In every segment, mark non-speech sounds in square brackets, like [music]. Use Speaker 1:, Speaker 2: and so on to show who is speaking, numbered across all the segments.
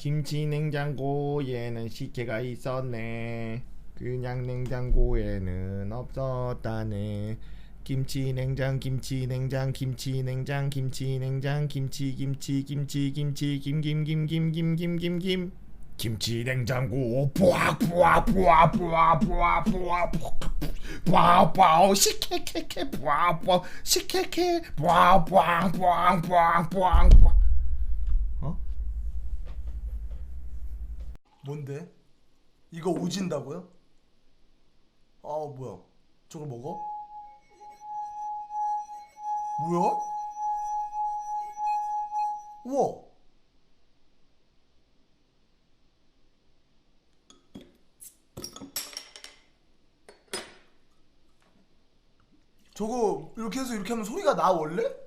Speaker 1: 김치 냉장고에는 식혜가 있었네. 그냥 냉장고에는 없었다네. 김치 냉장 김치 냉장 김치 냉장 김치 냉장 김치 김치 김치 김치 김김김김김김김김 김치 냉장고 뿌아 뿌아 뿌아 뿌아 뿌아 뿌아 뿌아 뿌아 시케케케 뿌아 뿌아 시케케 뿌아 뿌아 뿌아 뿌아 뿌아 뿌아
Speaker 2: 뭔데? 이거 오진다고요? 아 뭐야? 저걸 먹어? 뭐야? 우와! 저거 이렇게 해서 이렇게 하면 소리가 나 원래?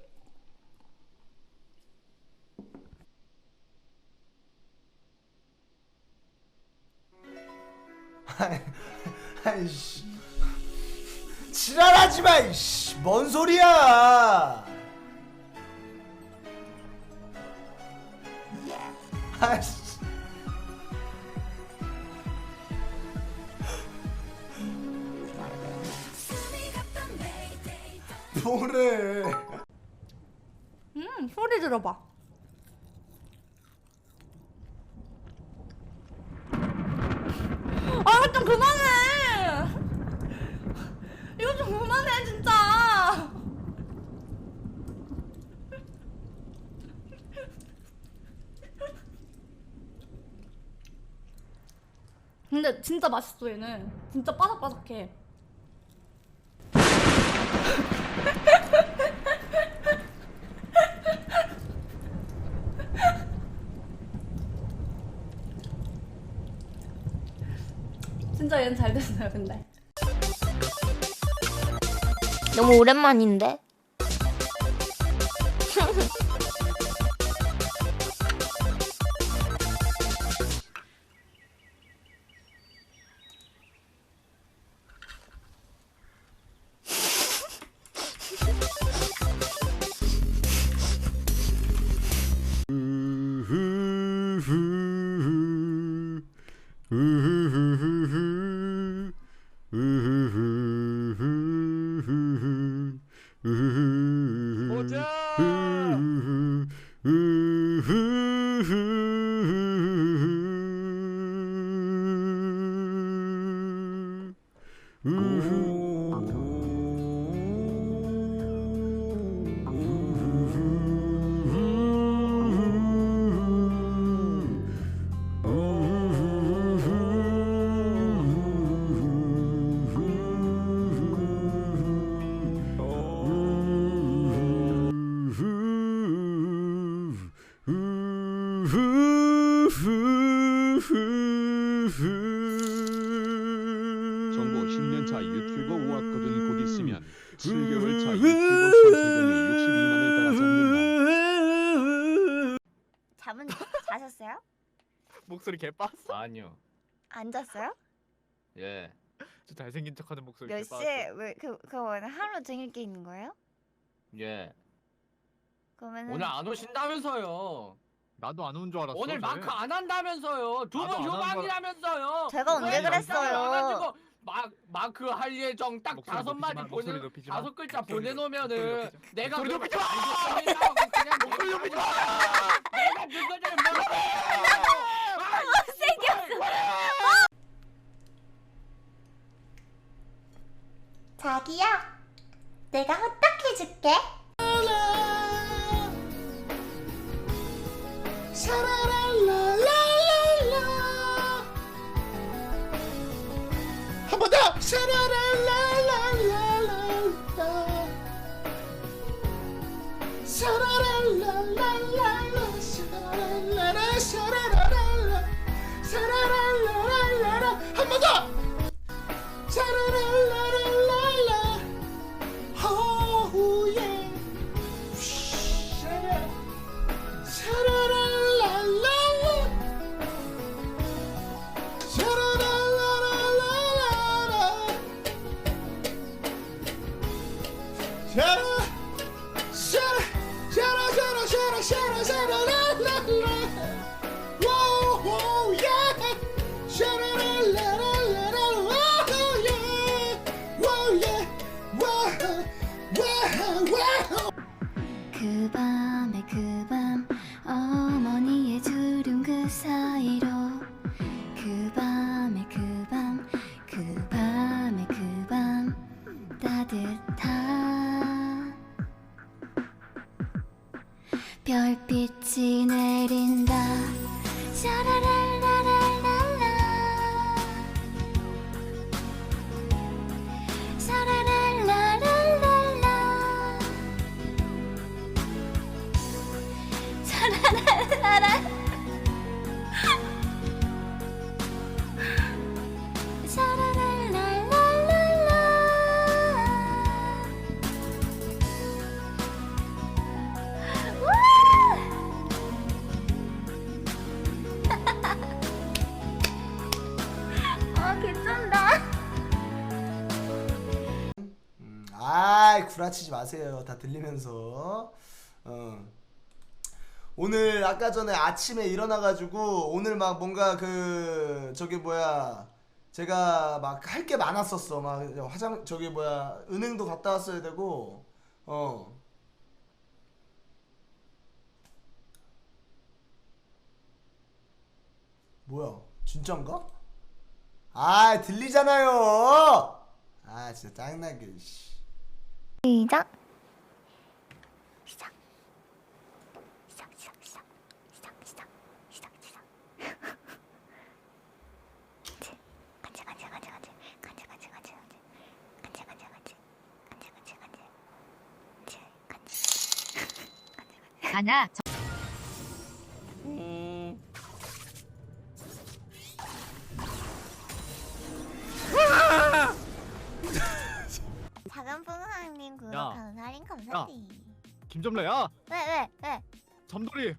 Speaker 2: 아이씨. 지랄하지 마 이씨. 뭔 소리야? 아이씨. 뭐래?
Speaker 3: 음 소리 들어봐. 아 좀 그만해. 이거 좀 그만해 진짜. 근데 진짜 맛있어 얘는. 진짜 바삭바삭해. [laughs] 진짜 얘는 잘 됐어요 근데.
Speaker 4: 너무 오랜만인데?
Speaker 5: Ooh.
Speaker 4: 잠은 자셨어요? [laughs]
Speaker 6: 목소리 개빠았어?
Speaker 7: 아니요.
Speaker 4: 안 잤어요?
Speaker 7: 예.
Speaker 6: 저 잘생긴 척하는 목소리
Speaker 4: 몇. 시에 왜그 그거 하루 종일 게 있는 거예요?
Speaker 7: 예.
Speaker 4: 그러면은
Speaker 7: 오늘 안 오신다면서요.
Speaker 6: 나도 안 온 줄 알았어.
Speaker 7: 오늘
Speaker 6: 쟤.
Speaker 7: 마크 안 한다면서요. 두
Speaker 6: 나도
Speaker 7: 분
Speaker 6: 안한
Speaker 7: 휴방이라면서요.
Speaker 4: 제가 언제
Speaker 7: 왜
Speaker 4: 그랬어요?
Speaker 7: 와가지고 마, 마크 할 예정 딱
Speaker 6: 목소리
Speaker 7: 다섯 마디
Speaker 6: 높이지 마, 목소리
Speaker 7: 보내
Speaker 6: 높이지 마.
Speaker 7: 다섯 글자
Speaker 6: 목소리
Speaker 7: 보내놓으면은
Speaker 6: 높이지.
Speaker 7: 내가
Speaker 6: 목소리
Speaker 7: 그거
Speaker 6: 높이지 마!
Speaker 7: 목소리 높이지 마. 내가 그거를 뭐
Speaker 4: 자기야, 내가 호떡해줄게.
Speaker 2: 한 번 더! 샤라랄랄랄랄라 샤라랄랄랄랄라 샤라랄라라 샤라랄랄라 샤라랄라랄라라 한 번 더! 샤라랄라랄랄라
Speaker 8: 내린다. 샤라랄라랄랄라. 샤라랄라랄랄라. 샤라랄라랄
Speaker 1: 아이 구라치지 마세요. 다 들리면서. 어. 오늘 아까 전에 아침에 일어나가지고 오늘 막 뭔가 그 저기 뭐야 제가 막 할 게 많았었어. 막 화장 저기 뭐야 은행도 갔다 왔어야 되고 어. 뭐야 진짠가? 아 들리잖아요. 아 진짜 짜증나게. 씨.
Speaker 8: 시작. 시작. 시작, 시작, 시작. 시작, 시작. 시작, 시작. [laughs] 간지, 간지, 간지, 간지, 간지. 간지, 간지, 간지, 간지. 간지, 간지, 간지. 간지, 간지, [laughs] 간지. 간지, 간지. 간지, 간지. 아나.
Speaker 6: 김점래야
Speaker 8: 왜 왜 왜?
Speaker 6: 점돌이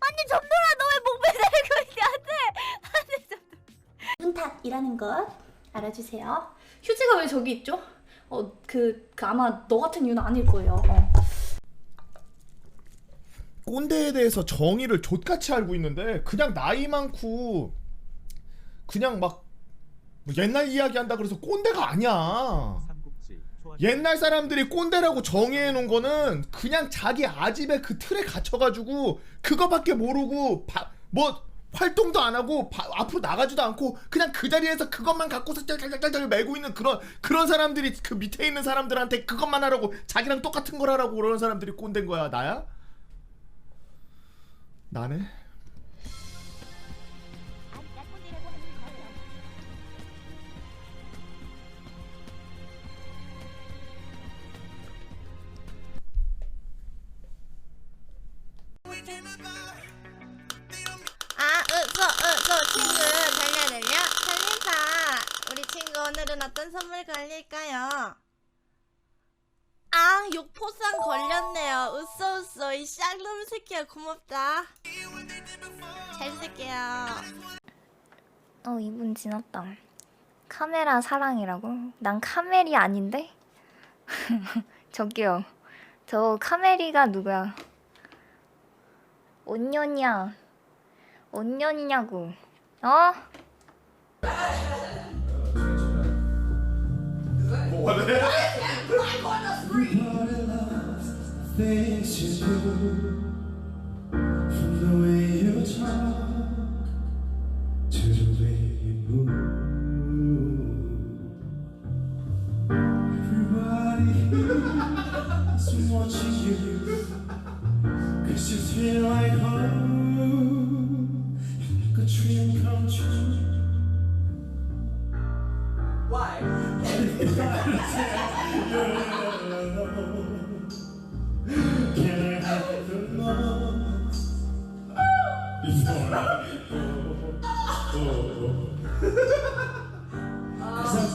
Speaker 8: 아니 점돌아 너 왜 목베 달고 있냐
Speaker 3: 문탁이라는 것 알아주세요. 휴지가 왜 저기 있죠? 어, 그, 그 아마 너 같은 이유는 아닐 거예요. 어.
Speaker 1: 꼰대에 대해서 정의를 족같이 알고 있는데 그냥 나이 많고 그냥 막뭐 옛날 이야기 한다 그래서 꼰대가 아니야. 옛날 사람들이 꼰대라고 정의해 놓은 거는 그냥 자기 아집의 그 틀에 갇혀가지고 그거밖에 모르고 바- 뭐 활동도 안 하고 바- 앞으로 나가지도 않고 그냥 그 자리에서 그것만 갖고서 짤짤짤짤 매고 있는 그런 그런 사람들이 그 밑에 있는 사람들한테 그것만 하라고 자기랑 똑같은 걸 하라고 그러는 사람들이 꼰대인 거야 나야? 나네?
Speaker 9: 친구, 달려, 달려, 달린다. 우리 친구 오늘은 어떤 선물 걸릴까요? 아, 욕포상 걸렸네요. 으쏘, 으쏘, 이 쌍놈 새끼야, 고맙다. 잘 쓸게요.
Speaker 8: 어 2분 지났다 카메라 사랑이라고? 난 카멜이 아닌데? [laughs] 저기요 저 카멜이가 누구야 온년이야 온년이냐고 어?
Speaker 10: watching you Cause you feel like home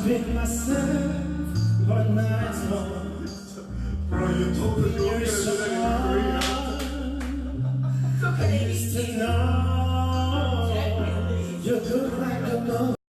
Speaker 10: With myself but not long. Bro, you told us you were to do that to know you look like a